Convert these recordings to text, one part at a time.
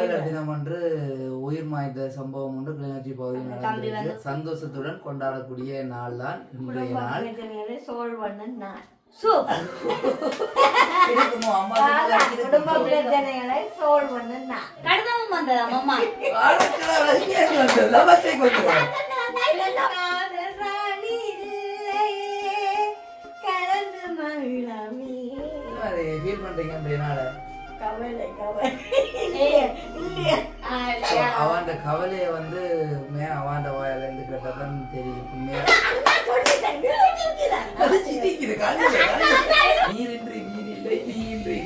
காதலர் தினம் அன்று உயிர் மாய்ந்த சம்பவம் ஒன்று கிளிநொச்சி பகுதியில் நடந்திருக்கு. சந்தோஷத்துடன் கொண்டாடக்கூடிய நாள். தான் இன்றைய நாள் குடும்ப பிரச்சனைகளை சோல்வ் கடிதமும் வந்ததா கலந்து. ஃபீல் பண்றீங்க நாளை? கவலை கவலை. கவலையை வந்து உண்மையா அவன் வாயில இருந்து கேட்டதான் தெரியும். நீரின்றி நீர் இல்லை.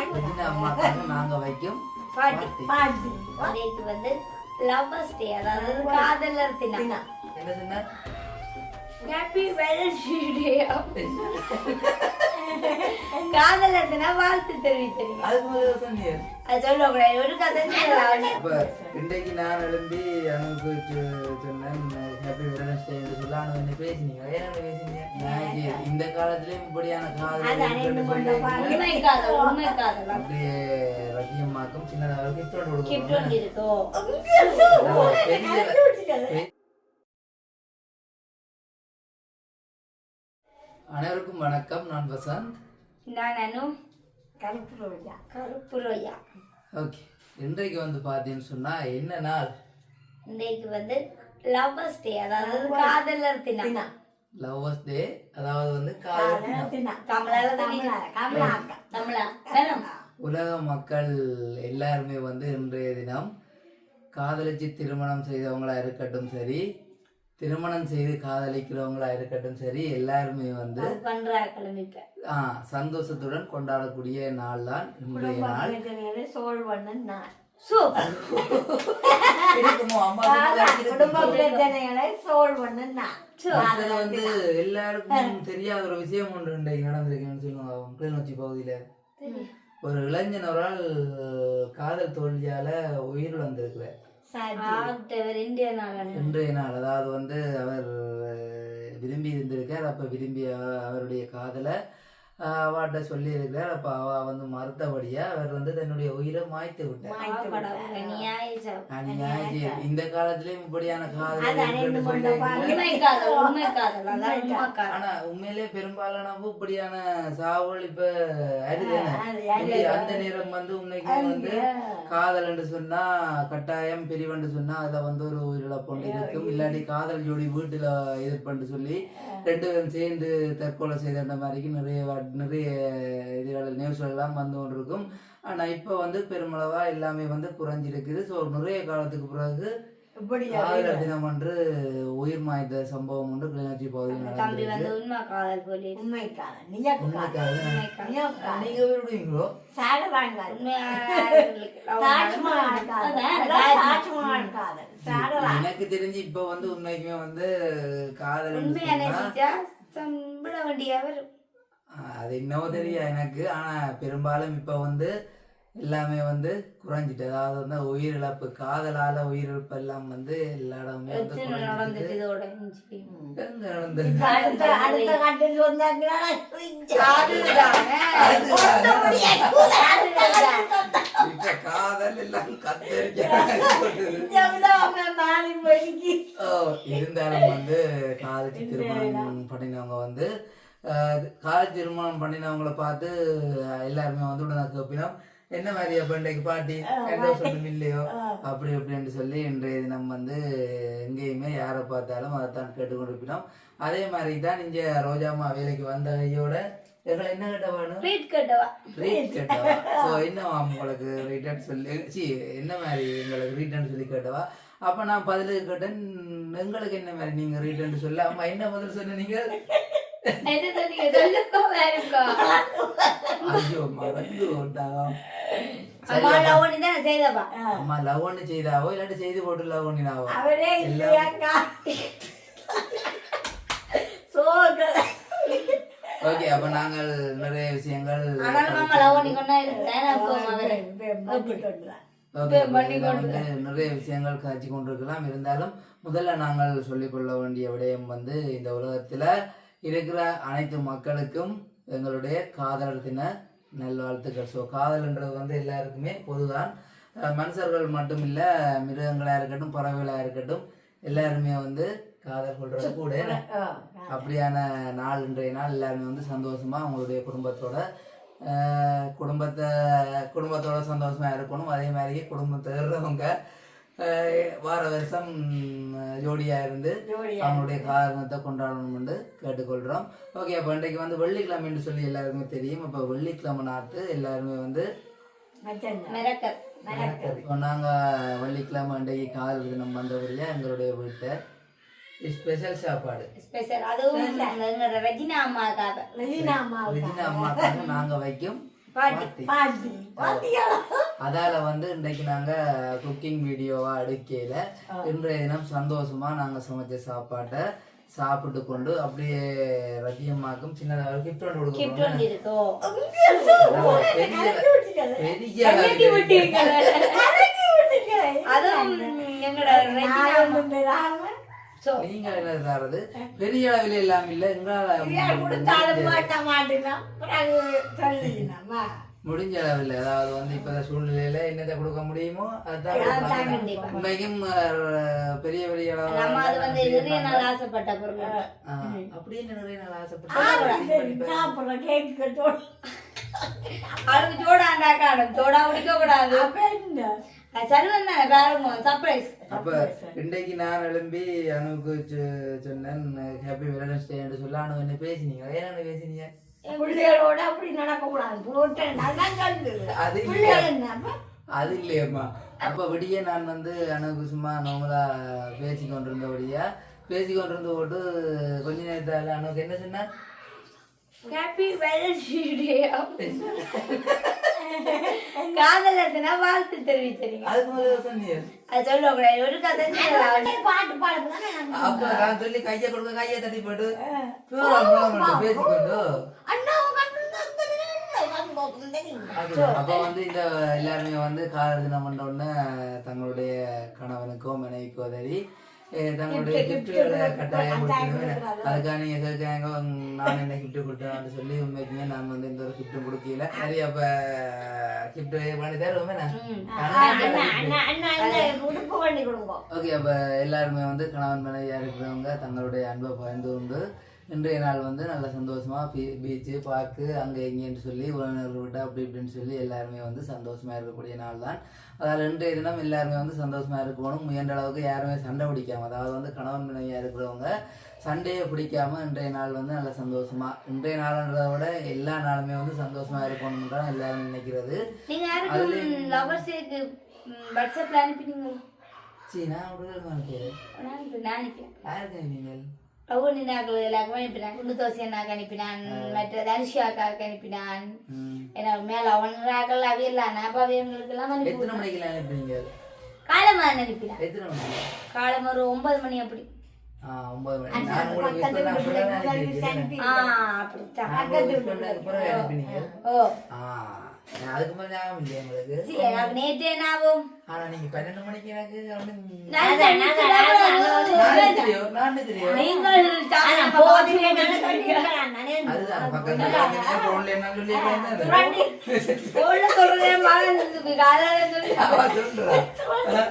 அப்படின்னு அம்மாக்காக நாங்க வைக்கும்? பாட்டி பாட்டி. பாட்டி. இன்னைக்கு வந்து லவ்வர்ஸ் டே அதாவது காதலர் தினம். என்ன சொன்ன ஹாப்பி டே காதலர் தினம் வாழ்த்து தெரிவிச்சிருக்கீங்க அதுக்கு முதல்ல சொன்னீங்க அது சொல்லக்கூடாது ஒரு கதை சொல்லலாம். இப்ப இன்றைக்கு நான் எழும்பி அனுக்கு சொன்னேன் ஹாப்பி வேலன்ஸ் டே என்று சொல்ல அனு என்ன பேசினீங்க ஏன் என்ன பேசினீங்க நான் இது இந்த காலத்திலயும் இப்படியான அது காதல் அனைத்து கொண்ட பாட்டி. உண்மை காதல் உண்மை காதல் அப்படியே ரத்தியம்மாக்கும் சின்னதாக கிஃப்ட் ஒன்று அனைவருக்கும் வணக்கம். நான் வசந்த். நான் அனு. கருப்பு ரோஜா. கருப்பு ரோயா ஓகே. இன்றைக்கு வந்து பார்த்தீங்கன்னு சொன்னா என்ன நாள்? இன்னைக்கு வந்து லவ்வர்ஸ் டே அதாவது காதலர் தினம். லவ்வர்ஸ் டே அதாவது வந்து காதல் தினம். கமலா கமலா அக்கா தமிழா. வேணும். உலக மக்கள் எல்லாருமே வந்து இன்றைய தினம் காதலிச்சு திருமணம் செய்தவங்களா இருக்கட்டும் சரி திருமணம் செய்து காதலிக்கிறவங்களா இருக்கட்டும் சரி எல்லாருமே வந்து ஆ, சந்தோஷத்துடன் கொண்டாடக்கூடிய நாள். தான் இன்றைய நாள் வந்து எல்லாருக்கும் தெரியாத ஒரு விஷயம் ஒன்று இன்றைக்கு நடந்திருக்குன்னு சொல்லுவாங்க கிளிநொச்சி பகுதியில. ஒரு இளைஞனவரால் காதல் தோல்வியால உயிர் வந்திருக்கிறார் இன்றைய நாள் அதாவது வந்து அவர் விரும்பி இருந்திருக்கார். அப்ப விரும்பி அவ- அவருடைய காதலை அவாட்ட சொல்லி இருக்கிறார் அப்ப அவ வந்து மறுத்தபடியா அவர் வந்து தன்னுடைய உயிரை மாய்த்து விட்டார். இந்த காலத்திலயும் இப்படியான காதல் ஆனா உண்மையிலே பெரும்பாலான இப்படியான சாவுகள் இப்ப அரிதானே அந்த நேரம் வந்து உண்மைக்கு வந்து காதல் என்று சொன்னா கட்டாயம் பிரிவென்று சொன்னா அதுல வந்து ஒரு உயிரிழப்பு இருக்கும். இல்லாட்டி காதல் ஜோடி வீட்டுல எதிர்ப்புன்னு சொல்லி ரெண்டு பேரும் சேர்ந்து தற்கொலை செய்த மாதிரிக்கு நிறைய நிறைய இதுகள் நியூஸ்கள் எல்லாம் வந்து கொண்டிருக்கும். ஆனா இப்ப வந்து பெருமளவா எல்லாமே வந்து குறைஞ்சிருக்குது. ஸோ நிறைய காலத்துக்கு பிறகு காதலர் தினம் அன்று உயிர் மாய்ந்த சம்பவம் ஒன்று கிளிநொச்சி பகுதியில் நீங்க எனக்கு தெரிஞ்சு இப்ப வந்து உண்மைக்குமே வந்து காதல் சம்பள வண்டியாவர் அது என்னவோ தெரியும் எனக்கு. ஆனா பெரும்பாலும் இப்ப வந்து எல்லாமே வந்து குறைஞ்சிட்டு அதாவது வந்து உயிரிழப்பு காதலால உயிரிழப்பு எல்லாம் வந்து எல்லா இடமே வந்து காதல் எல்லாம் கத்தரிக்க இருந்தாலும் வந்து காதலிச்சு திருமணம் பண்ணினவங்க வந்து காதல் திருமணம் பண்ணினவங்கள பார்த்து எல்லாருமே வந்து உடனே கேப்பினோம். என்ன மாதிரி அப்ப இன்றைக்கு பாட்டி? எந்த சொல்லும் இல்லையோ? அப்படி அப்படின்னு சொல்லி இன்றைய தினம் வந்து எங்கேயுமே யாரை பார்த்தாலும் அதைத்தான் கேட்டுக்கொண்டிருப்பினோம் அதே மாதிரி தான் இங்க ரோஜாமா வேலைக்கு வந்த கையோட எங்களை என்ன கேட்ட வேணும் ட்ரீட் கட்டவா? ரேட் கேட்டவா? ஸோ என்னவா உங்களுக்கு ரிட்டர்ன் சொல்லி சி என்ன மாதிரி எங்களுக்கு ரிட்டர்ன் சொல்லி கேட்டவா? அப்ப நான் பதில் கேட்டேன் எங்களுக்கு என்ன மாதிரி நீங்க ரிட்டர்ன் சொல்ல? அம்மா என்ன பதில் சொன்னீங்க? அம்மா லவ் ஒண்ணு செய்தாவோ இல்லாட்டி செய்து போட்டு லவ் பண்ணினாவோ அவரே இல்லையாக்கா ஓகே அப்ப நாங்கள் நிறைய விஷயங்கள் நிறைய விஷயங்கள் காட்சி கொண்டிருக்கலாம் இருந்தாலும் முதல்ல நாங்கள் சொல்லிக்கொள்ள வேண்டிய விடயம் வந்து இந்த உலகத்துல இருக்கிற அனைத்து மக்களுக்கும் எங்களுடைய காதலர் தின நல்வாழ்த்துக்கள். ஸோ காதல்ன்றது வந்து எல்லாருக்குமே பொதுதான். மனுஷர்கள் மட்டும் இல்லை மிருகங்களாக இருக்கட்டும் பறவைகளாக இருக்கட்டும் எல்லாருமே வந்து காதல் கொள்றது கூட? அப்படியான நாள் இன்றைய நாள் எல்லாருமே வந்து சந்தோஷமா அவங்களுடைய குடும்பத்தோட குடும்பத்தை குடும்பத்தோட சந்தோஷமா இருக்கணும். அதே மாதிரி குடும்பத்தில் இருக்கிறவங்க அஹ், வார வருஷம் ஜோடியா இருந்து அவங்களுடைய காரணத்தை கொண்டாடணும்னு கேட்டுக்கொள்கிறோம் ஓகே அப்போ இன்றைக்கு வந்து வெள்ளிக்கிழமைன்னு சொல்லி எல்லாருக்குமே தெரியும். அப்போ வெள்ளிக்கிழமை நாட்டு எல்லாருமே வந்து இப்போ நாங்கள் வெள்ளிக்கிழமை இன்றைக்கு காதல் தினம் வந்தபடியா எங்களுடைய வீட்டை ஸ்பெஷல் சாப்பாடு. ஸ்பெஷல் அதுவும் எங்களோட ரஜினா அம்மாக்காக ரிஜினா அம்மாக்காக நாங்க வைக்கும் பாட்டி. பார்ட்டி அதால வந்து இன்றைக்கு நாங்க குக்கிங் வீடியோவா எடுக்கையில இன்றைய தினம் சந்தோஷமா நாங்க சமைச்ச சாப்பாட்டை சாப்பிட்டு கொண்டு அப்படியே ரத்தியம்மாக்கும் சின்னதாக கிஃப்ட் ஒன்று கொடுக்கணும் பெரிய நீங்க என்ன தரது பெரிய அளவில் எல்லாம் இல்ல. எங்களால முடிஞ்ச அளவில் அதாவது வந்து இப்ப இந்த சூழ்நிலையில என்னத்தை கொடுக்க முடியுமோ அதுதான். உண்மைக்கும் பெரிய பெரிய அளவு நம்ம அது வந்து நிறைய நாள் ஆசைப்பட்ட பொருள். அப்படியே நிறைய நாள் ஆசைப்பட்டு அவளுக்கு ஜோடாண்டா காணும்? ஜோடா உடிக்க கூடாது அப்ப இன்றைக்கு நான் எழும்பி அனுக்கு சொ- சொன்னேன் ஹாப்பி வேலன்ஸ் டே என்று சொல்ல அனு என்ன பேசினீங்க ஏன்னு பேசினீங்க? பிள்ளைகளோட அப்படி நடக்க கூடாது போட்டேன் நல்லா கண்டு அது. பிள்ளைகள் அது இல்லையம்மா. அப்ப விடிய நான் வந்து அனுக்கு சும்மா நார்மலா பேசி கொண்டிருந்தபடியா பேசி கொண்டிருந்த போட்டு கொஞ்ச நேரத்தால அனுக்கு என்ன சொன்னா? ஹாப்பி வேலன்டே காதலத்தினா வாழ்த்து தெரிவிச்சிருங்க அதுக்கு முதல்ல சொன்னீங்க அது சொல்லக்கூடாது ஒரு கதை சொல்லலாம். பாட்டு பாடுறதுதானே அப்ப நான் சொல்லி கையை கொடுக்க கையை தட்டி போட்டு. பேசிக்கொண்டு அப்ப வந்து இந்த எல்லாருமே வந்து காதல் தினம் பண்ண உடனே தங்களுடைய கணவனுக்கோ மனைவிக்கோ சரி eh, தங்களுடைய கிஃப்ட்டுகளை கட்டாயம் நீங்க கேட்காங்க நான் என்ன கிஃப்ட் கொடுத்தேன் சொல்லி உண்மைக்குமே நான் வந்து இந்த ஒரு கிஃப்ட்டும் கொடுக்கல சரி அப்ப கிஃப்ட் பண்ணி தருவோமே ஓகே அப்ப எல்லாருமே வந்து கணவன் மனைவியா இருக்கிறவங்க தங்களுடைய அன்பை பகிர்ந்து கொண்டு இன்றைய நாள் வந்து நல்ல சந்தோஷமா பீ- பீச்சு பார்க்கு அங்கே இங்கேன்னு சொல்லி உறவினர்கள் விட்டு அப்படி இப்படின்னு சொல்லி எல்லாருமே வந்து சந்தோஷமா இருக்கக்கூடிய நாள் தான். அதாவது இன்றைய தினம் எல்லாருமே வந்து சந்தோஷமா இருக்கணும் முயன்ற அளவுக்கு யாருமே சண்டை பிடிக்காம அதாவது வந்து கணவன் மனைவியா இருக்கிறவங்க சண்டையை பிடிக்காம இன்றைய நாள் வந்து நல்ல சந்தோஷமா இன்றைய நாள்ன்றதை விட எல்லா நாளுமே வந்து சந்தோஷமா இருக்கணும்னு தான் எல்லாரும் நினைக்கிறது. வாட்ஸ்அப்ல அனுப்பினீங்க? சரி நான் விடுதல் நான் நீங்கள் எல்லாருக்குமே அனுப்பினான் குண்டு தோசை அண்ணாக்கு அனுப்பினான் மற்ற தனுஷி அக்காவுக்கு அனுப்பினான். ஏன்னா மேல அவனுக்கு அவியலாம் அப்ப அவியங்களுக்கு எல்லாம் அனுப்பி எத்தனை மணிக்கு அனுப்புறீங்க காலமா அனுப்பினான் காலம் ஒரு ஒன்பது மணி அப்படி அப்படித்தான் அனுப்பினீங்க ஓ அதுக்கு மேலே ஞாபகம் இல்லையா உங்களுக்கு? எனக்கு நேற்று ஆகும் ஆனா நீங்க பன்னெண்டு மணிக்கு எனக்கு வந்து- நான்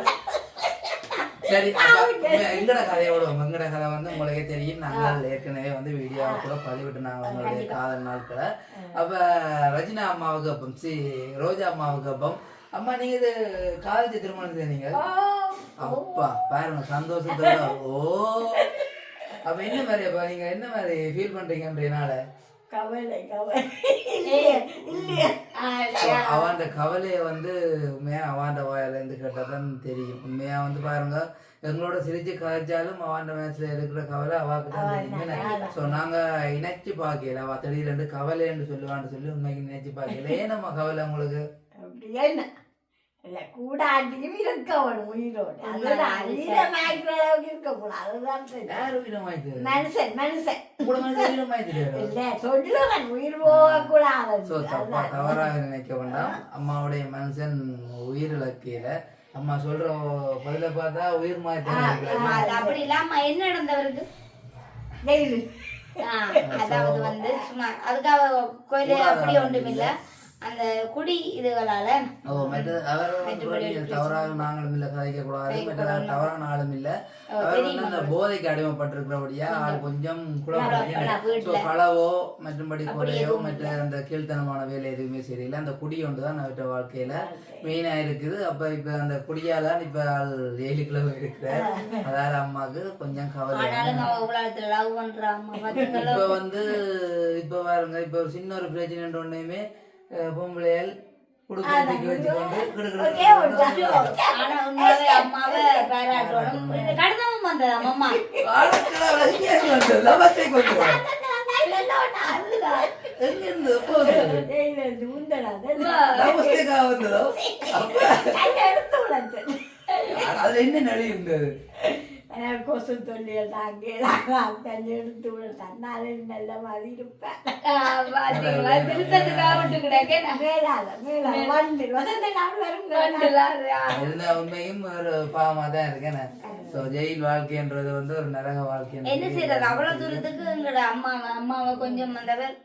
சரி எங்கட கதையோட எங்கட கதை வந்து உங்களுக்கே தெரியும். நாங்கள் ஏற்கனவே வந்து வீடியோ கூட பதிவிட்டு நாங்கள் உங்களுடைய காதல் நாட்களை. அப்ப ரஜினா அம்மாவுக்கு அப்பம் சி ரோஜா அம்மாவுக்கு அப்பம். அம்மா நீங்க இது காலேஜ் திருமணம் செய்தீங்க அப்பா பாருங்க சந்தோஷத்தோட ஓ. அப்ப என்ன மாதிரி அப்ப நீங்க என்ன மாதிரி ஃபீல் பண்றீங்கன்றதுனால கவலை கவலை. அவன் கவலையை வந்து உண்மையா அவன் வாயில இருந்து கேட்டாதான் தெரியும். உண்மையா வந்து பாருங்க எங்களோட சிரிச்சு கதைச்சாலும் அவன் மேட்ச்ல இருக்கிற கவலை அவாக்கு தான் தெரியும். ஸோ நாங்க இணைச்சு பார்க்கல. அவ திடீரெண்டு கவலைன்னு சொல்லுவான்னு சொல்லி உண்மைக்கு நினைச்சு பார்க்கல. ஏன் நம்ம கவலை உங்களுக்கு? அப்படியே என்ன? இல்ல கூட ஆட்டியும் இருக்க வேணும் உயிரோடு அதுதான் உயிரை மாய்க்கிற அளவுக்கு இருக்கக்கூடாது அதுதான் சரி மனுஷன் மனுஷன் இல்ல சொல்லுவன் உயிர் போகக்கூடாது ஸோ தப்பா தவறாக நினைக்க வேண்டாம் அம்மாவுடைய மனுஷன் உயிர் இலக்கையில அம்மா சொல்ற பதில பார்த்தா உயிர் அது அப்படி இல்லாம என்ன நடந்தவருக்கு அதாவது வந்து சும்மா அதுக்காக கோயில அப்படி ஒன்றும் இல்ல அந்த குடி இதுகளால ஓ மற்ற அவர் தவறாக நாங்களும் இல்ல கதைக்க கூடாது மற்ற தவறான ஆளும் இல்ல. அவர் வந்து அந்த போதைக்கு அடிமைப்பட்டிருக்கிறபடியா கொஞ்சம் குழப்பம் களவோ மற்றும்படி கொலையோ மற்ற அந்த கீழ்த்தனமான வேலை எதுவுமே சரியில்லை அந்த குடி ஒன்று தான் அவற்ற வாழ்க்கையில மெயினா இருக்குது. அப்ப இப்ப அந்த குடியால இப்ப ஆள் ஜெயிலுக்குள்ள இருக்கிறார். அதால அம்மாவுக்கு கொஞ்சம் கவலை. இப்ப வந்து இப்ப பாருங்க இப்ப ஒரு சின்ன ஒரு பிரச்சனை ஒன்றுமே பொம்பளையால் என்ன நடி இருந்தது கொசு தொல்லியல் தாங்க தண்ணி எடுத்து விட தன்னாலே நல்ல மாதிரி இருப்பேன். உண்மையும் ஒரு பாவமா தான் இருக்கேன் ஸோ ஜெயில் வாழ்க்கைன்றது வந்து ஒரு நரக வாழ்க்கை என்ன செய்யறது அவ்வளவு தூரத்துக்கு எங்களோட அம்மாவை அம்மாவை கொஞ்சம் வந்தவர்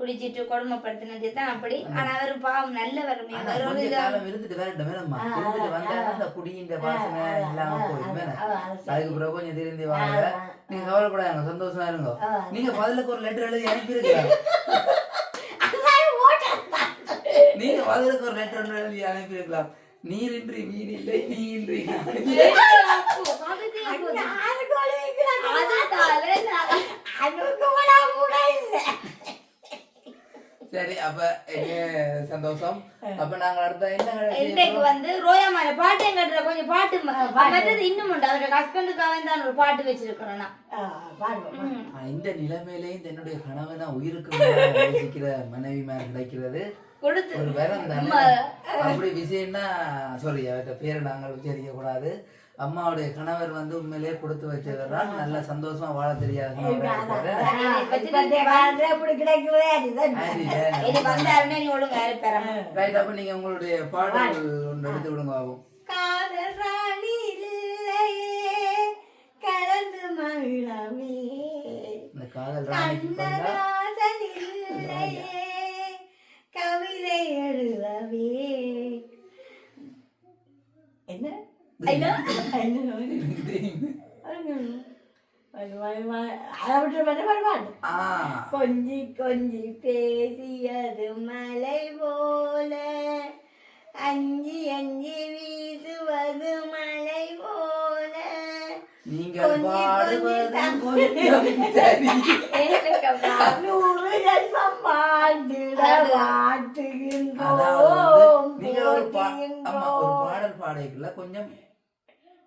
குடிச்சிட்டு கொடுமைப்படுத்தினது தான் அப்படி. ஆனா அவர் பாவம் நல்லவர் ஆனா வேற ஒரு கொஞ்ச இது காலம் இருந்துட்டு வரட்டும் இருந்துட்டு வந்தா அந்த குடியின் வாசனை இல்லாம போயிடும். அதுக்கு பிறகு கொஞ்சம் திருந்தி வாங்க. நீங்க கவலைப்படாங்க சந்தோஷமா இருங்க. நீங்க பதிலுக்கு ஒரு லெட்டர் எழுதி அனுப்பியிருக்கலாம் நீங்க பதிலுக்கு ஒரு லெட்டர் எழுதி அனுப்பியிருக்கலாம் நீரின்றி மீன் இல்லை நீ இன்றி நான் இல்லை. சரி அப்ப எங்க சந்தோஷம்? அப்ப நாங்க அடுத்த என்ன இன்றைக்கு வந்து ரோயாமான பாட்டு எங்கிட்ட கொஞ்சம் பாட்டு மற்றது இன்னும் உண்டு. அவரோட ஹஸ்பண்டுக்காக தான் ஒரு பாட்டு வச்சிருக்கிறோம் ம். ஆ, இந்த நிலைமையிலேயும் தன்னுடைய கணவனா உயிருக்கு மேல நேசிக்கிற மனைவிமார் கிடைக்கிறது கொடுத்து. ஒரு வரம் தானே? அப்படி விஷயம்னா சாரி அவர்கிட்ட பேரை நாங்கள் உச்சரிக்க கூடாது. அம்மாவுடைய கணவர் வந்து உண்மையிலேயே கொடுத்து வச்சதுதான் நல்ல சந்தோஷமா வாழ தெரியாத ரைட் அப்ப நீங்க உங்களுடைய பாடல் ஒன்று எடுத்து விடுங்க ஆகும் காதல் ராணி இல்லையே கலந்து மகிழவே இந்த காதல் இல்லையே கவிதை எழுதவே. என்ன? ஆ கொஞ்சி கொஞ்சி பேசியது மலை போல. அஞ்சி அஞ்சி வீசுவது மலை போல. நீங்கள் நூறு ஜென்மம் வாழ்ந்திட அதாவது வாழ்த்துகின்றோம் வந்து நீங்க ஒரு. பாடல் பாடைக்குள்ள கொஞ்சம்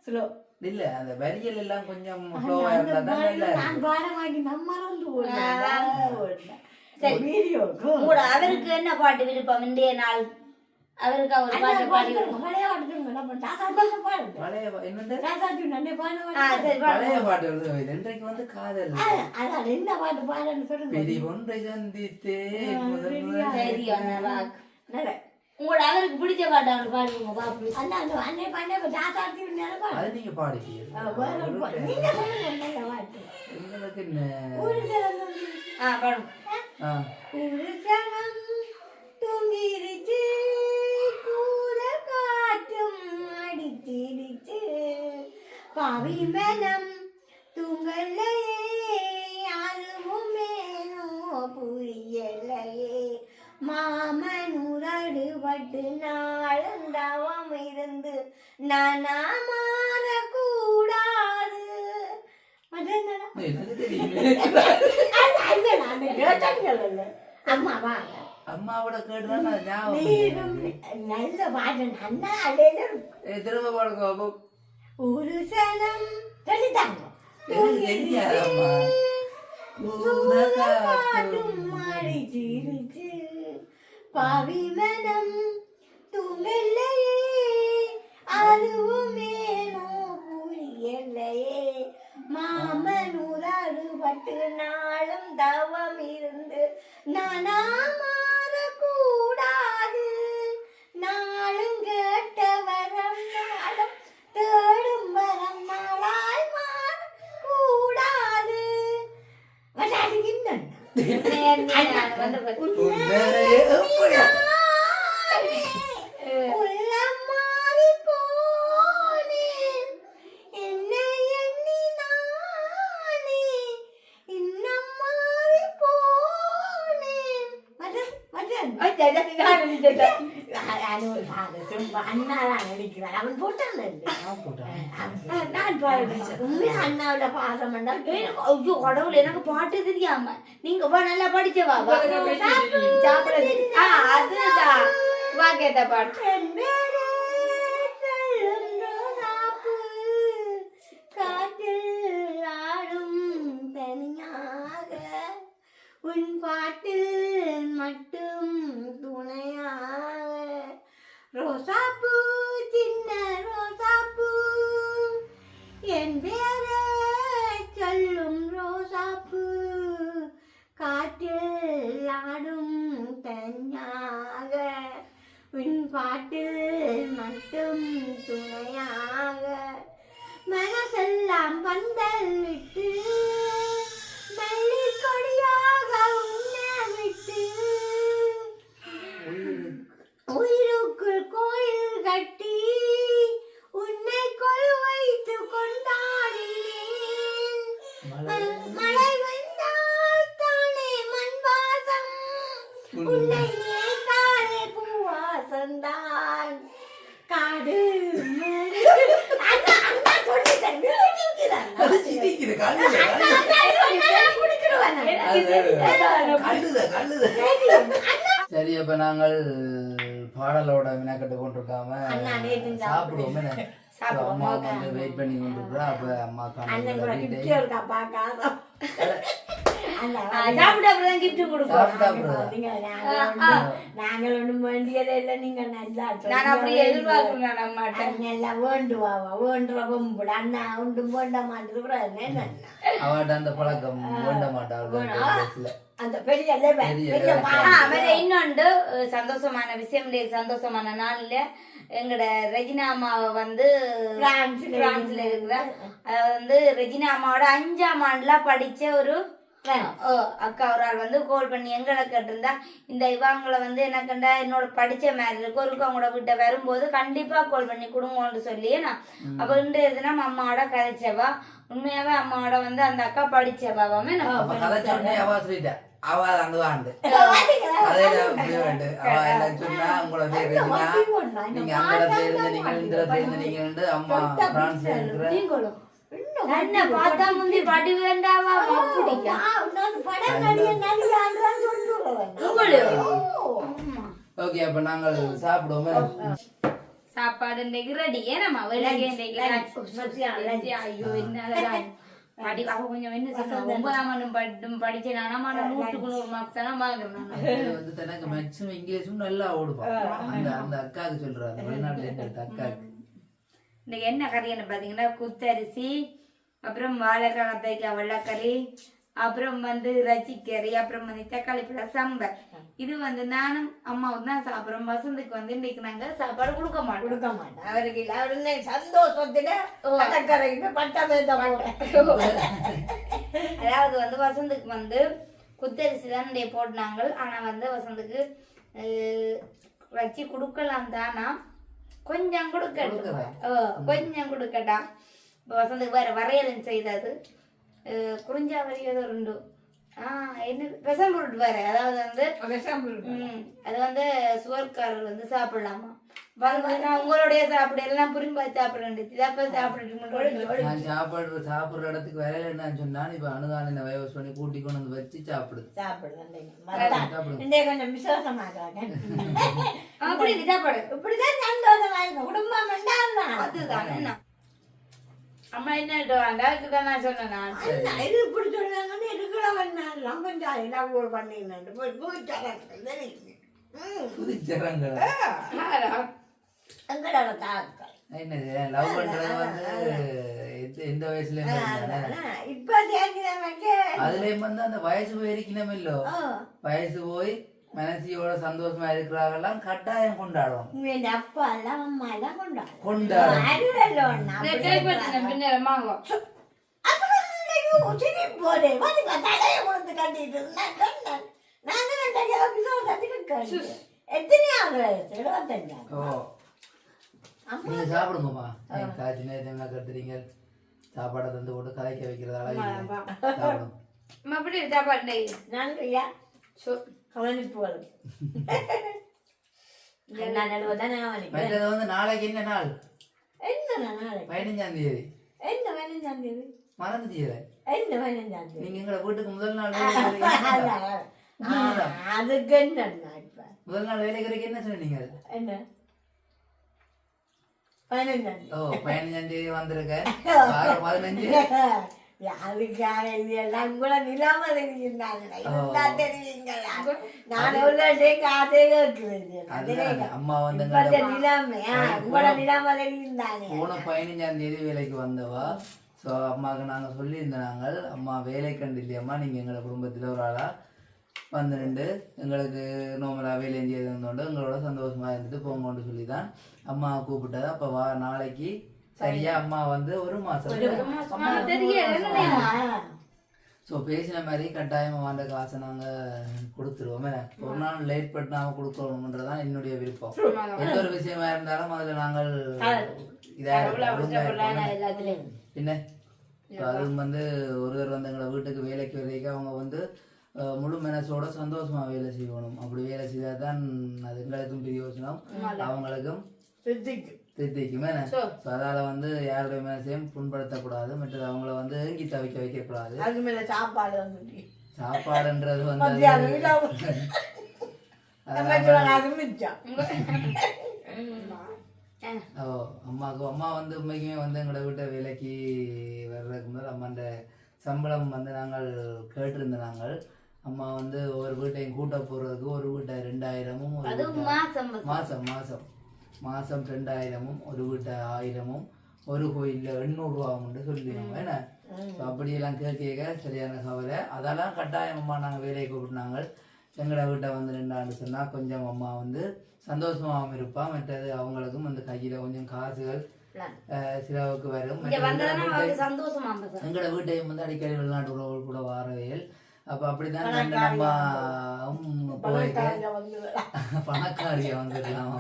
Slow. இல்ல அந்த வரியல் எல்லாம் கொஞ்சம் ஃப்ளோவா இருந்தா தான் நல்லா நான் மறந்து. ஆ. மறந்து போனேன். சரி. வீடியோக்கு. உங்களோட அவருக்கு என்ன பாட்டு விருப்பம் இன்றைய நாள் அவருக்கு அண்ணா பாட்டு பாடி பழைய பாட்டு பாடு இன்றைக்கு வந்து காதல் அதான் என்ன பாட்டு பாடுன்னு சொல்லுங்க. பெரிய ஒன்றை சந்தித்தே ராக் நல்ல. உங்களோட அவருக்கு பிடிச்ச பாட்டு அவருக்கு பாடுங்க பாப்பு அண்ணா, அண்ணா, அண்ணே பாடு, தாத்தா சொன்ன பாடு. அது நீங்க பாடிட்டீங்க ஆ, பாடு, பாடு. நீங்க சொல்லுங்க, நல்ல பாட்டு. எங்களுக்கு என்ன ஒரு சிலர் ஆ பாடுங்க ஆ, ஒரு சனம் தூங்கிருச்சு கூட காற்றும் அடிச்சிருச்சு பாவி மனம் தூங்கலையே யாருவும் மேனோ புரியலையே மாமன் உதடு பட்டு நாளந்தவம் இருந்து நானா மாறக்கூடாது மதனடா எனக்கு தெரியுமே அம்மா வாங்க அம்மாவோட கேட்டுதான் நல்ல பாட்டு நல்லா அடையில திரும்ப பாடுங்க ஒரு சனம் சொல்லித்தாங்க எனக்கு தெரியாது அம்மா? கூட காட்டும் மாடி சிரிச்சு. பாவி மனம் தூங்கலையே அதுவும் ஏனோ பட்டு நாளும் தவம் இருந்து நானா மாறக்கூடாது. நாளும் கேட்ட வரம் Ay, ya, ya, ya, ya, ya, ya. பாத்து- உண்மையிலேயே எப்படி? அடிச்சதா அண்ணா தான் நடிக்கிறான் அவன் போட்டான் நான் உண்மையா அண்ணாவோட பாசம் ஐயோ கடவுள் எனக்கு பாட்டு தெரியாம நீங்க நல்லா படிச்சவா அதுதான் வா கேட்ட பாட்டு ஆடும் தனியாக உன் பாட்டில் மட்டும் துணையாக ரோசாப்பூ சின்ன ரோசாப்பூ என் பேரே சொல்லும் ரோசாப்பூ காற்றில் ஆடும் தனியாக உன் பாட்டில் மட்டும் துணையாக. மனசெல்லாம் பந்தல் விட்டு மல்லிக் கொடியாக உன்னை விட்டு. உயிருக்குள் கோயில் கட்டி உன்னை கொல் வைத்து கொண்டாடினேன் மழை வந்தால் தானே மண் வாசம் உன்னை நேர்ந்தாலே பூவாசந்தான் காடு மேடு. அண்ணா, அண்ணா சொல்லிட்டேன். நிறுத்திக்கிறான். அது சிரிக்குது, கல்லுது, அண்ணா, கல்லுது. அண்ணா, அண்ணா, நான் குடிக்கிறவன். அது கல்லுது, கல்லுது. சரி அப்ப நாங்கள் பாடலோட வினாக்கட்டு கொண்டிருக்காம அண்ணா, நேத்து சாப்பிடுவோம் என்ன? சாப்பிடுவோம். அம்மா வந்து வெயிட் பண்ணி கொண்டிருக்கிறா அப்ப அம்மா அண்ணன் கூட இருக்கா கிஃப்ட் அப்புறம் பாத்தீங்க, நாங்கள் நாங்கள் ஒண்ணும் வேண்டியதே இல்லை நீங்க நல்லா நான் அப்படியே எதிர்பார்க்கிறேன் அம்மாட்ட நல்லா வேண்டுவாவா வேண்டுற பொம்புட அண்ணா ஒன்றும் வேண்ட மாட்டேன் என்ன அவட்ட அந்த பழக்கம் வேண்ட மாட்டாள் அந்த பெரிய இன்னொன்று சந்தோஷமான விஷயம் சந்தோஷமான நாள்ல எங்கட ரெஜினா அம்மாவை வந்து பிரான்ஸ்ல இருக்கிற அது வந்து ரெஜினா அம்மாவோட அஞ்சாம் ஆண்டுல படிச்ச ஒரு அக்கா ஒரு ஆள் வந்து கால் பண்ணி எங்களை கேட்டிருந்தா இந்த இவங்களை வந்து என்ன கண்டா என்னோட படிச்ச மாதிரி இருக்கு ஒருக்கா உங்களோட வீட்டை வரும்போது கண்டிப்பா கால் பண்ணி கொடுங்கன்னு சொல்லி நான் அப்ப தினம் அம்மாவோட கதைச்சவா? உண்மையாவே அம்மாவோட வந்து அந்த அக்கா படிச்சவாமே நான் அவ அங்க வாண்டு பாத்தீங்களா? அதே அப்படி வேண்டு அவ எல்லாம் சொன்னா உங்களை பேர் நீங்க அந்த இடத்துல இருந்து மாட்டாங்க நீங்க இந்த இடத்துல இருந்து நீங்க வந்து அம்மா இன்னும் என்ன பார்த்தா முந்தி படி? ஓ. ஓகே அப்ப நாங்கள் சாப்பிடுவோமே சாப்பாடு ரெடி ஏனம்மா வெளியே. ஐயோ என்னதான் படி அவ கொஞ்சம் என்ன சொல்லுவாங்க ஒன்பதாம் ஆண்டு படி படிச்சேன். ஆனா நூற்றுக்கு நூறு மார்க்ஸ் எல்லாம் வாங்குறேன் வந்து தனக்கு மேக்ஸிமம் இங்கிலீஷும் நல்லா ஓடுவான். அந்த அந்த அக்காவுக்கு சொல்றா அந்த வெளிநாட்டுல எடுத்த அக்காவுக்கு. இன்னைக்கு என்ன கறின்னு பாத்தீங்கன்னா குத்தரிசி அப்புறம் வாழைக்காய் கத்திரிக்காய் வெள்ளைக்கறி அப்புறம் வந்து ரச்சிக்கறி அப்புறம் வந்து தக்காளி பழ சம்பல் இது வந்து நானும் அம்மாவும் தான் சாப்பிடுறோம். வசந்துக்கு வந்து இன்னைக்கு நாங்க சாப்பாடு கொடுக்க மாட்டோம். கொடுக்க மாட்டேன் அவருக்கு அவர் சந்தோஷத்துல கடற்கரைக்கு பட்டமே அதாவது வந்து வசந்துக்கு வந்து குத்தரிசி தான் இன்றைய ஆனா வந்து வசந்துக்கு வச்சு கொடுக்கலாம் தானா? கொஞ்சம் கொடுக்கட்டும். கொஞ்சம் கொடுக்கட்டா? இப்போ வசந்துக்கு வேற வரையலும் செய்தது. அஹ், குறிஞ்சாவரி ஏதோ ரெண்டு. ஆ என்ன விஷம் பொருட் வேற அதாவது வந்து அது வந்து சுவர்காரர் வந்து சாப்பிடலாமா? வந்து நான் உங்களுடைய சாப்பிட எல்லாம் புரிம்பா சாப்பிடுறேன் இதப்ப சாப்பிட்டு நான் சாப்பாடு சாப்பிடுற இடத்துக்கு வேலையில என்ன சொன்னா இப்ப அனுதான வயசு பண்ணி கூட்டி கொண்டு வந்து வச்சு சாப்பிடுது. இன்னைக்கு கொஞ்சம் விசுவாசமாக்குறாங்க அப்படி சாப்பாடு இப்படிதான் சந்தோஷமா இருக்கும். குடும்பம் அதுதான் என்ன? அம்மா என்ன வாங்க இதுதான் நான் சொன்னேன்? இது இப்படி சொல்றாங்கன்னு இருக்கிறவன் எல்லாம் கொஞ்சம் எல்லாம் ஒரு பண்ணிட்டு போய் போய் தரேன் புதுச்சரங்கள் எங்களோட தாக்கள் என்னது லவ் பண்றது வந்து எந்த- வயசுல? இப்ப சேர்க்கிறவங்க அதுலயும் வந்து அந்த வயசு போயிருக்கணும் இல்லோ வயசு போய் மனசியோட சந்தோஷமா இருக்கிறாங்கெல்லாம் கட்டாயம் கொண்டாடுவோம் என் அப்பா எல்லாம் அம்மா எல்லாம் கொண்டாடு கொண்டாடும் அருவல்ல ஒண்ணா பின்னர் மாங்கோ போதே வந்து தலையை கொடுத்து கட்டிட்டு இருந்தான். சொன்னேன். நான் ரெண்டு விசுவாசத்துக்கு கேட்டேன். எத்தனையாவது வயசு இருபத்தஞ்சாவது ஓ. நீங்க சாப்பிடுங்கம்மா. காய்ச்சி என்ன கட்டுறீங்க? சாப்பாடை தந்து போட்டு கதைக்க வைக்கிறதால. சாப்பிடுங்க. அம்மா அப்படி சாப்பாடு நன்றியா? வந்து நாளைக்கு என்ன நாள்? என்ன நாளைக்கு? பதினஞ்சாம் தேதி. என்ன பதினஞ்சாம் தேதி? மறந்துட்டீங்களே என்ன பதினஞ்சாம் தேதி? நீங்க எங்களை வீட்டுக்கு முதல் நாள் அதுக்கு என்ன முதல் நாள் வேலைக்கு வரைக்கும் என்ன சொன்னீங்க? என்ன? பதினஞ்சாம் தேதி. ஓ பதினஞ்சாம் தேதி வந்திருக்க. பதினஞ்சு. அதுக்காக எல்லாம் கூட நிலாம தெரியுந்தாங்களா இருந்தா தெரியுங்களா நான் ஒரு காதே கேட்கிறேன். அதுதான் அம்மா வந்து நிலாமையா உங்களோட நிலாம தெரியுந்தானே போன பதினஞ்சாம் தேதி வேலைக்கு வந்தவா. ஸோ அம்மாவுக்கு நாங்கள் சொல்லியிருந்தோம் நாங்கள் அம்மா வேலை கண்டு இல்லையம்மா நீங்கள் எங்களை குடும்பத்தில் ஒரு ஆளாக வந்து நின்று எங்களுக்கு நோமலாக வேலையும் செய்து இருந்தோண்டு எங்களோட சந்தோஷமாக இருந்துட்டு போங்கன்னு சொல்லி தான் அம்மா கூப்பிட்டது. அப்போ வா நாளைக்கு சரியா அம்மா வந்து ஒரு மாதம் ஸோ பேசின மாதிரி கட்டாயமாக வாண்ட காசை நாங்கள் கொடுத்துருவோம். ஒரு நாள் லேட் பண்ணாமல் கொடுக்கணுன்றதான் என்னுடைய விருப்பம். எந்த ஒரு விஷயமா இருந்தாலும் அதில் நாங்கள் இதாக இப்ப அதுவும் வந்து ஒருவர் வந்து எங்களை வீட்டுக்கு வேலைக்கு வரைக்கும் அவங்க வந்து முழு மனசோட சந்தோஷமா வேலை செய்யணும். அப்படி வேலை செய்தால் தான் அது எங்களுக்கும் பிரயோஜனம். அவங்களுக்கும் திருத்திக்குமே ஸோ அதால வந்து யாருடைய மனசையும் புண்படுத்தக்கூடாது மற்றது அவங்கள வந்து ஏங்கி தவிக்க வைக்கக்கூடாது. அது மேல சாப்பாடு வந்துட்டு சாப்பாடுன்றது வந்து ஓ அம்மாவுக்கு அம்மா வந்து உண்மைக்குமே வந்து எங்களோட வீட்டை வேலைக்கு வர்றதுக்கு முதல் அம்மாண்ட சம்பளம் வந்து நாங்கள் கேட்டிருந்த நாங்கள் அம்மா வந்து ஒவ்வொரு வீட்டையும் கூட்ட போகிறதுக்கு ஒரு வீட்டை ரெண்டாயிரமும் ஒரு வீட்டை மாசம். மாதம் ரெண்டாயிரமும் ஒரு வீட்டை ஆயிரமும் ஒரு கோயிலில் எண்ணூறுரூவாவும் சொல்லிடுவோம் என்ன ஸோ அப்படியெல்லாம் கேட்க சரியான கவலை அதெல்லாம் கட்டாயம் அம்மா நாங்கள் வேலையை கூப்பிட்டுனாங்க எங்களோட வீட்டை வந்து நின்றான்னு சொன்னால் கொஞ்சம் அம்மா வந்து சந்தோஷமாகவும் இருப்பா மற்றது அவங்களுக்கும் அந்த கையில் கொஞ்சம் காசுகள் சிலவுக்கு வரும் எங்களோட வீட்டையும் வந்து அடிக்கடி வெளிநாட்டு உறவுகள் கூட வாரவையில் அப்போ அப்படிதான் ரெண்டு நம்ம போயிட்டு வந்து பணக்காரிய வந்துடலாம்.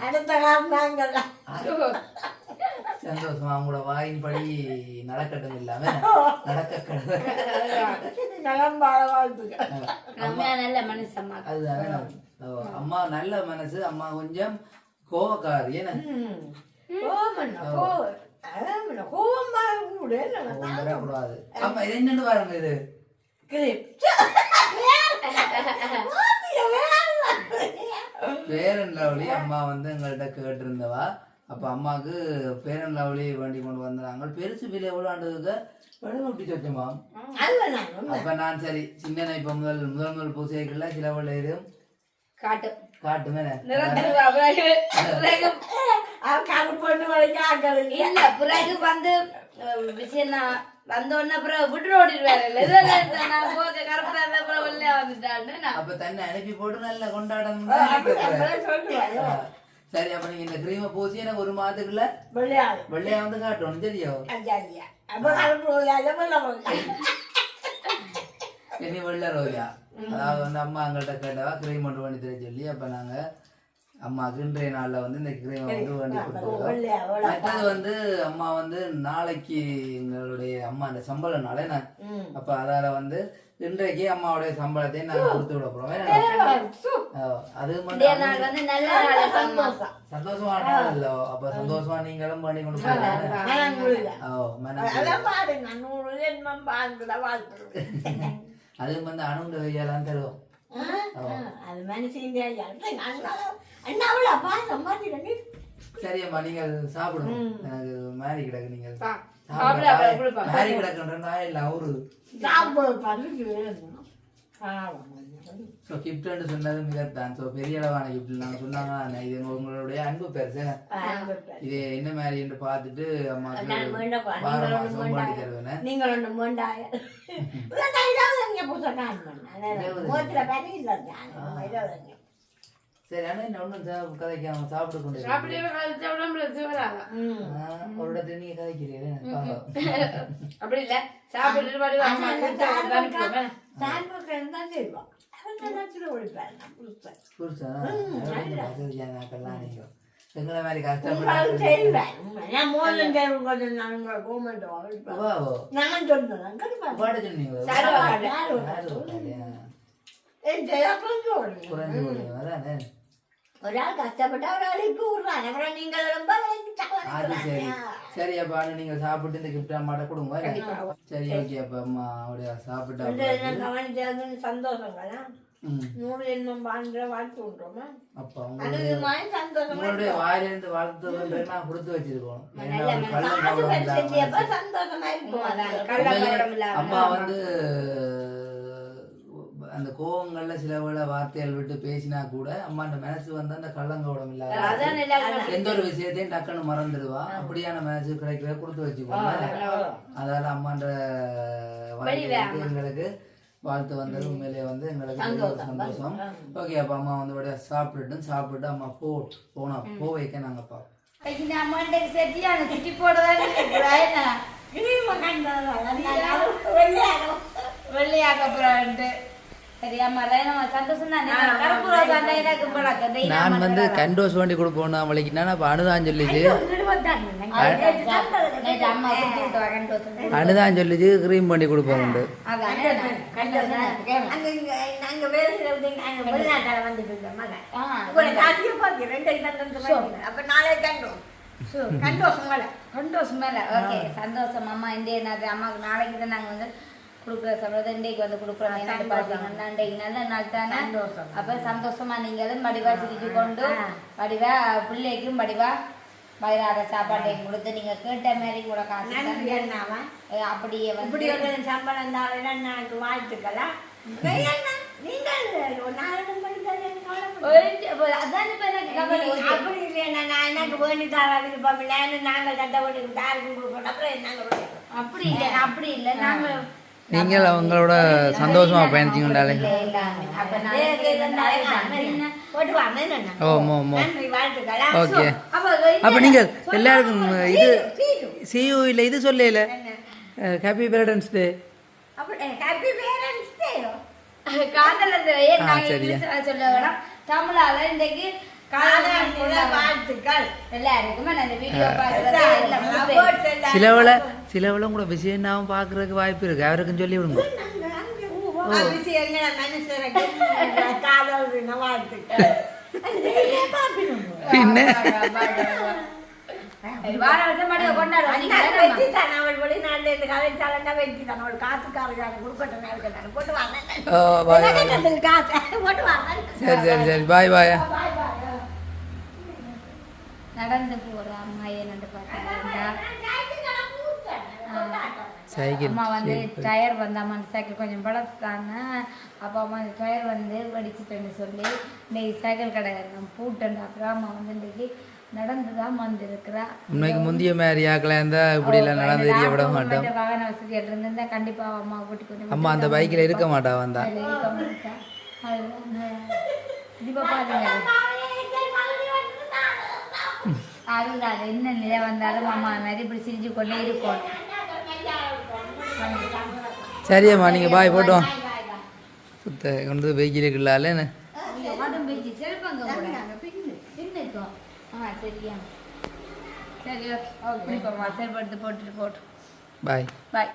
சந்தோஷமா அவங்களோட வாயின்படி நடக்கட்டும் இல்லாம நடக்க அதுதானே. அம்மா நல்ல மனசு அம்மா கொஞ்சம் கோவக்காரி என்ன? ம். கோவம் வரக்கூடாது அம்மா இது என்னன்னு பாருங்க இது. பேரன் லவ்லி அம்மா வந்து எங்கள்கிட்ட கேட்டிருந்தவா. அப்ப அம்மாவுக்கு பேரன் லவ்லி வேண்டி கொண்டு வந்தாங்க பெருசு பிள்ளை எவ்வளோன்றதுக்கு வெள்ளம் விட்டு சொச்சமா. அப்ப நான் சரி சின்ன இப்ப முதல் முதல் முதல் பூசைக்குள்ள சில வெள்ளையும் காட்டு காட்டுமே. நிறத்திருவா பிறகு? வந்து விஷயம் தான் வந்த உடனே அப்புறம் விட்டு ஓடிடுவாரு நான் போக கருப்பா இருந்த அப்புறம் வெள்ளையா வந்துட்டான்னு அப்ப தன்னை அனுப்பி போட்டு நல்ல சொல்லுவாங்க. சரி அப்ப நீங்க இந்த கிரீமை பூசி எனக்கு ஒரு மாதத்துக்குள்ள விளையாடு. வெள்ளையா வந்து காட்டணும் தெரியும். இனி வெள்ளை ரோஜா அதாவது வந்து அம்மா எங்கள்கிட்ட கேட்டவா கிரீம் ஒன்று பண்ணி தர சொல்லி அப்ப நாங்க அம்மாவுக்கு இன்றைய நாள்ல வந்து இந்த கிரீமை வந்து வேண்டி கொடுத்துருக்கோம். மற்றது வந்து அம்மா வந்து நாளைக்கு எங்களுடைய அம்மா அந்த சம்பள நாளே நான். அப்ப அதால வந்து இன்றைக்கு அம்மாவுடைய சம்பளத்தை நாங்க கொடுத்து விட. அஹ், அது மட்டும் அம்மா. சந்தோஷமான நாள் இல்ல அப்ப சந்தோஷமா நீங்களும் பண்ணி கொண்டு போங்க மனம் குளிர. ஓ மனம் அதான் பாரு, நான் நூறு ஜென்மம் வாழ்ந்துட வாழ்த்துறேன். அதுவும் வந்து அணுண்ட கையெல்லாம் தருவோம். அது மனுஷன் சரியம்மா நீங்கள் சாப்பிடுங்க. எனக்கு மாறி கிடக்கு நீங்கள். மாறி கிடக்குன்றா இல்ல அவரு. ஸோ கிஃப்ட்னு சொன்னது மிகத்தான். ஸோ பெரிய அளவான கிஃப்ட் நாங்கள் சொன்னாங்க. நான் இது உங்களுடைய அன்பு பெருசு அன்பு. இது என்ன மாதிரி என்று பார்த்துட்டு அம்மாவுக்கு நீங்கள் ஒன்று சரி ஆனால் என்ன ஒன்றும் கதைக்காம சாப்பிட்டு கொண்டு ம். ஒரு இடத்துல நீங்க கதைக்கிறீங்க அப்படி இல்ல சாப்பிட்டு அவன் எங்களை மாதிரி கஷ்டப்பட்டு சொன்னீங்க. ஒராள் கஷ்டப்பட்டா ஒராள் இப்போ விடுறாங்க அப்புறம் நீங்கள் ரொம்ப அது சரி. சரி அப்பா நீங்க சாப்பிட்டு இந்த கிஃப்ட் அம்மாட்ட கொடுங்க. சரி. ஓகே அப்பா அம்மா அப்படியா? சாப்பிட்டா கவனிச்சதுன்னு சந்தோஷங்களா? ம். நூறு எண்ணம் வாழ்த்து விட்றோமா அப்பா உங்களுடைய சந்தோஷமா வாயிலிருந்து வாழ்த்து வந்து நான் கொடுத்து வச்சிருக்கோம். ஏன்னா ஒரு கள்ள காசு கவனம் இல்லாம வச்சிருக்கப்ப சந்தோஷமா இருக்கும் உண்மையிலே அம்மா வந்து அந்த கோவங்கள்ல சில வேளை வார்த்தைகள் விட்டு பேசினா கூட அம்மாண்ட மனசு வந்து அந்த கள்ளங்கவடம் இல்லாத எந்த ஒரு விஷயத்தையும் டக்குன்னு மறந்துடுவா. அப்படியான மனசு கிடைக்கவே கொடுத்து வச்சுக்கோங்க அதால அம்மாண்ட எங்களுக்கு வாழ்த்து வந்தது. உண்மையிலேயே வந்து எங்களுக்கு சந்தோஷம் ஓகே அப்ப அம்மா வந்து சாப்பிட்டுட்டு சாப்பிட்டு அம்மா போ போனா போ வைக்க நாங்க பார்ப்போம் அம்மாண்ட சுட்டி போடுறதா இருக்கிறா வெள்ளையாக அப்புறம் நான் வந்து கண்டோஸ் வண்டி கொடுப்போம் நான் வலிக்கிட்டா அப்ப அனுதான்? சொல்லிச்சு அனுதான்? சொல்லிச்சு கிரீம் பண்ணி கொடுப்போம் உண்டு சந்தோஷம் மேல. ஓகே சந்தோஷம். அம்மா நேரத்து அம்மாவுக்கு நாளைக்கு தான் நாங்கள் வந்து கொடுக்குற இன்றைக்கு வந்து கொடுக்குறோம் என்னன்னு பார்த்தீங்கன்னா இன்றைக்கு நல்ல நாள் தானே. அப்போ சந்தோஷமா நீங்களும் வடிவா சிரிச்சு கொண்டு வடிவா பிள்ளைக்கும் வடிவா வயிறாத சாப்பாட்டையும் கொடுத்து நீங்க கேட்ட மாதிரி கூட காசு அப்படியே இப்படி ஒரு சம்பளம் தான் எனக்கு வாழ்த்துக்களா? நீங்கள் அப்படி இல்லையா நான் எனக்கு வேண்டி தர விருப்பம் இல்லை. நாங்கள் கட்ட வேண்டி தாருக்கும் கொடுக்கணும் அப்புறம் நாங்கள் அப்படி இல்லை அப்படி இல்லை. நாங்க நீங்கள் அவங்களோட சந்தோஷமா பயணிச்சுக்கொண்டாலே இல்லை, எல்லாமே. அப்ப நான் வேறு இருந்தாலும் என்ன போட்டு வாங்க என்ன ஓ மோ மோ நன்றி வாழ்த்துக்களா ஓகே அப்ப அப்ப நீங்கள் எல்லாருக்கும் இது. சியூ இல்ல இது சொல்லல ஹாப்பி பேரண்ட்ஸ் டே தமிழால இன்றைக்கு சிலவள சிலவளும் கூட விஷயம் நான் பாக்குறதுக்கு வாய்ப்பு இருக்கு. அவருக்கும் சொல்லி விடுங்க. பின்ன? சரி, வார வருஷம் மடியை கொண்டாடுவோம் நீங்க அண்ணா தானேம்மா? வெற்றி தான் அவள் வெளிநாட்டுல இருந்து கலைச்சாலன்னா வெற்றி தான் அவள் காசுக்காரங்க கொடுக்கட்டும் இருக்கிறாங்க போட்டு வாங்க ஓ பாய் எனக்கு காசு போட்டு வாங்க சரி சரி சரி பாய் பாய் நடந்து போற அம்மா என்னன்னு பார்த்தீங்கன்னா சைக்கிள் அம்மா வந்து டயர் வந்து அம்மா அந்த சைக்கிள் கொஞ்சம் பழசுதாங்க அப்போ அம்மா அந்த டயர் வந்து வெடிச்சிட்டுன்னு சொல்லி இன்னைக்கு சைக்கிள் கடை நான் பூட்டேன் அப்புறம் அம்மா வந்து இன்னைக்கு நடந்து தான் வந்திருக்கிறா. உண்மைக்கு முந்திய மாதிரி ஆக்கலாம் இருந்தா இப்படி எல்லாம் நடந்து தெரிய விட மாட்டோம் வாகன வசதிகள் இருந்திருந்தா கண்டிப்பா அம்மா கூட்டி கொண்டு அம்மா அந்த பைக்கில் இருக்க மாட்டா வந்தா. இருக்க மாட்டா. இப்ப பாருங்க. அதுதான் என்ன நிலை வந்தாலும் அம்மா மாதிரி இப்படி சிரிச்சு கொண்டே இருக்கும். சரியம்மா நீங்க பாய் போட்டோம். சுத்த கொண்டு இருக்கலாம்ல என்ன? இப்போ செல்படுத்து போட்டுட்டு போட்டு. பாய். பாய்.